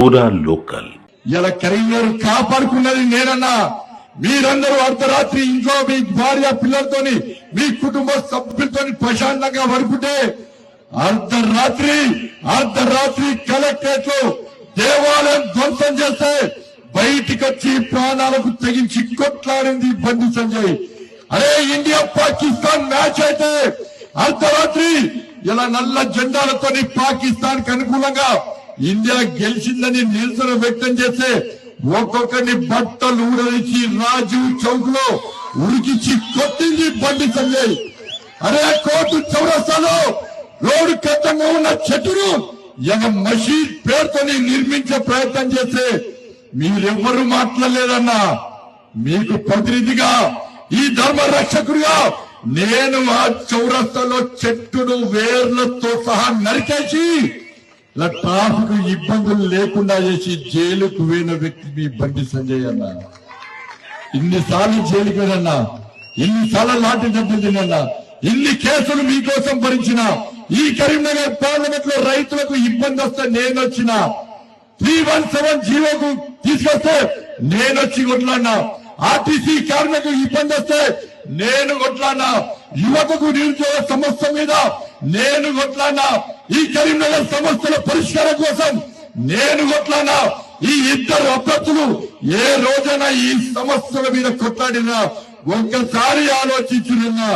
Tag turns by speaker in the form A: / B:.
A: పూరా లోకల్.
B: ఇలా కరీంనగర్ కాపాడుకున్నది నేనన్నా మీరందరూ అర్ధరాత్రి ఇంట్లో మీ భార్య పిల్లలతోని మీ కుటుంబ సభ్యులతో ప్రశాంతంగా పడుకుంటే అర్ధరాత్రి అర్ధరాత్రి కలెక్టరేట్లో దేవాలయం ధ్వంసం చేస్తే బయటికి వచ్చి ప్రాణాలకు తెగించి కొట్లాడింది బండి సంజయ్. అరే ఇండియా పాకిస్తాన్ మ్యాచ్ అయితే అర్ధరాత్రి ఇలా నల్ల జెండాలతోని పాకిస్తాన్కి అనుకూలంగా ఇండియా గెలిచిందని నిరసన వ్యక్తం చేస్తే ఒక్కొక్కరిని బట్టలు ఊడదీసి రాజీవ్ చౌక్లో ఉరికిచ్చి కొట్టింది బండి సంజయ్. అరే కోర్టు చౌరస్తాలో రోడ్డు కట్టంగా ఉన్న చెట్టును ఎగ మషీద్ పేరుతోని నిర్మించే ప్రయత్నం చేస్తే మీరెవ్వరు మాట్లాడలేదన్నా. మీకు ప్రతినిధిగా ఈ ధర్మ రక్షకుడిగా నేను ఆ చౌరస్తాలో చెట్టును వేర్లతో సహా నరికేసి ఇలా ట్రాఫిక్ ఇబ్బందులు లేకుండా చేసి జైలుకు పోయిన వ్యక్తి మీ బండి సంజయ్ అన్న. ఇన్నిసార్లు జైలుకి వెళ్ళన్నా ఇన్నిసార్లు లాంటి డబ్బులు తిన్నా ఇన్ని కేసులు మీకోసం భరించిన ఈ కరీంనగర్ పార్లమెంట్లో రైతులకు ఇబ్బంది వస్తే నేను వచ్చిన త్రీ వన్ సెవెన్ జీవోకు తీసుకొస్తే నేను వచ్చి కొట్లాడినా ఆర్టీసీ కార్మికులకు ఇబ్బంది వస్తే నేను కొట్లాడినా యువతకు నిరుద్యోగ సమస్య మీద నేను కొట్లాడినా ఈ కరీంనగర్ సమస్యల పరిష్కారం కోసం నేను కొట్లాడినా ఈ ఇద్దరు అభ్యర్థులు ఏ రోజైనా ఈ సమస్యల మీద కొట్లాడినా ఒక్కసారి ఆలోచించున్నా